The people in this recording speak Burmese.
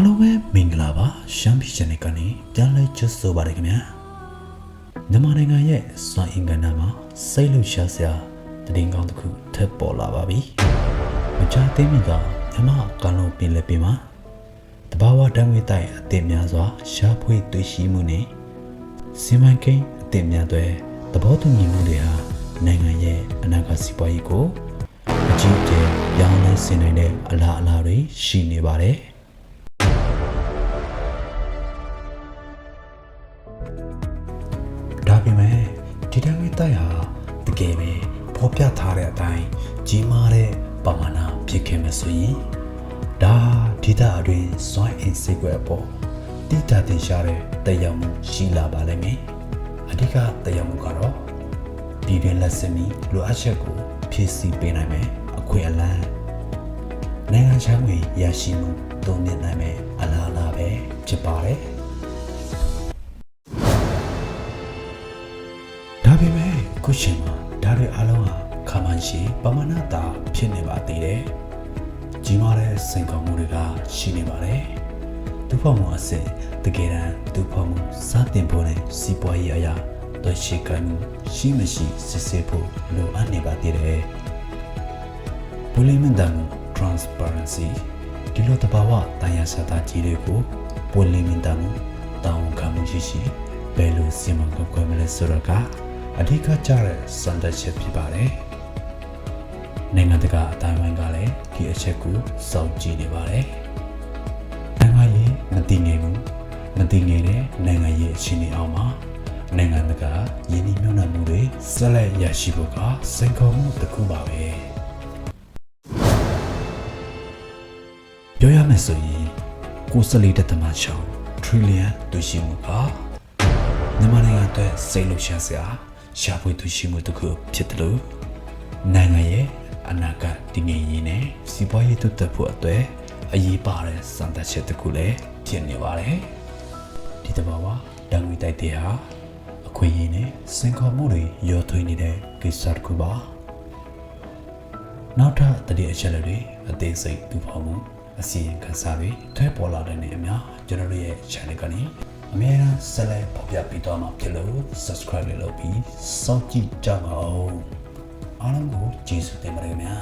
အားလုံးပဲမင်္ဂလာပါရှမ်းပြည်ချန်နယ်ကနေပြန်လဲချစ်ဆိုပါရခင်ဗျာမြန်မာနိုင်ငံရဲ့စွမ်းအင်ကဏ္ဍမှာစိတ်လှရှားစရာတည်င်းကောင်းတစ်ခုထပ်ပေါ်လာပါပြီမကြသေးမီကမြမကံလုံးပင်လက်ပင်မှာတဘာဝတံငွေတိုက်အသစ်များစွာရှားဖွေတွေ့ရှိမှုနဲ့စီမံကိန်းအသစ်များတွေသဘောတူညီမှုတွေဟာနိုင်ငံရဲ့အနာဂတ်စီးပွားရေးကိုအကြီးအကျယ်ပြောင်းလဲဆင်နိုင်တဲ့အလားအလာတွေရှိနေပါတယ် ဒါပေမဲ့ဒီတန်းဝေးတိုက်ဟာတကယ်ပဲဖော်ပြထားတဲ့အတိုင်းကြီးမားတဲ့ပမာဏဖြစ်ခဲ့မှဆိုရင်ဒါဒီတာအတွင်းစွမ်းအင်စိတ်ွယ်အပေါ်တိတာတင်ရှားတဲ့တက်ရောက်မှုရှိလာပါလိမ့်မယ်အဓိကတက်ရောက်မှုကတော့ဒီတွင်လက်စမီလိုအပ်ချက်ကိုဖြည့်ဆည်းပေးနိုင်မယ်အခွင့်အလမ်းနိုင်ငံခြားငွေရရှိမှုတုံ့ပြန်နိုင်မယ်အလားအလာပဲဖြစ်ပါတယ် ပေမဲ့ခုချိန်မှာဒါတွေအလုံးဟာခါမှန်ရှိပမာဏတာဖြစ်နေပါသေးတယ်။ကြီးမားတဲ့စိန်ခေါ်မှုတွေကရှိနေပါတယ်။ဒုဖော်မှုအစစ်တကယ်တမ်းဒုဖော်မှုစတင်ဖို့နဲ့စီးပွားရေးအရာတို့ရှိကိုင်းမှုရှိမရှိစစ်ဆေးဖို့လိုအပ်နေပါသေးတယ်။ဘူလီမန်တန် transparency ဒီလိုတဘာဝတန်ရစတာကြီးတွေကိုဘူလီမန်တန်တောင်းခံမှုရှိရှိဘယ်လိုစီမံကွယ်မလဲဆိုတော့က အဓိကကျတဲ့စံတက်ချက်ဖြစ်ပါတယ်။နိုင်ငံတကာအတိုင်းအဝိုင်းကလည်းဒီအချက်ကိုစောင့်ကြည့်နေပါတယ်။နိုင်ငံရေးမတည်ငြိမ်မှုမတည်ငြိမ်တဲ့နိုင်ငံရေးအခြေအနေအောက်မှာနိုင်ငံတကာယင်းနှိမ့်နှံမှုတွေဆက်လက်ရရှိဖို့ကစိန်ခေါ်မှုတစ်ခုပါပဲ။ပြောရမယ်ဆိုရင်ကိုယ်စလီတသမချောင်း trillion တွေ့ရှိမှုကမြန်မာနိုင်ငံအတွက်စိတ်လှုပ်ရှားစရာ ရှားဖွေသူရှိမှုတစ်ခုဖြစ်တယ်လို့နိုင်ငံရဲ့အနာဂတ်တည်ငြိမ်ရေးနဲ့စီးပွားရေးတိုးတက်ဖို့အတွက်အရေးပါတဲ့စံတက်ချက်တစ်ခုလည်းဖြစ်နေပါတယ်ဒီတဘာဝတန်ငွေတိုက်တဲ့ဟာအခွင့်အရေးနဲ့စင်ခေါ်မှုတွေရောထွေးနေတဲ့ကိစ္စတစ်ခုပါနောက်ထပ်တတိအချက်လက်တွေအသေးစိတ်တူဖော်မှုအစီရင်ခံစာတွေထဲပေါ်လာတဲ့နေအများကျွန်တော်တို့ရဲ့ channel ကနေ အများအားဆက်လက်ပေါ်ပြပေးသွားမှာဖြစ်လို့ subscribe လုပ်ပြီးစောင့်ကြည့်ကြပါဦးအားလုံးကိုကျေးဇူးတင်ပါတယ်ခင်ဗျာ